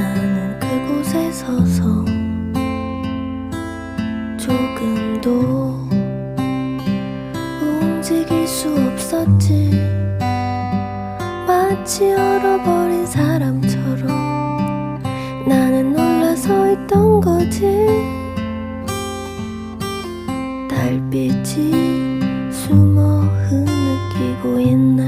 나는 그곳에 서서 조금도 움직일 수 없었지. 마치 얼어버린 사람처럼 나는 놀라 서 있던 거지. 달빛이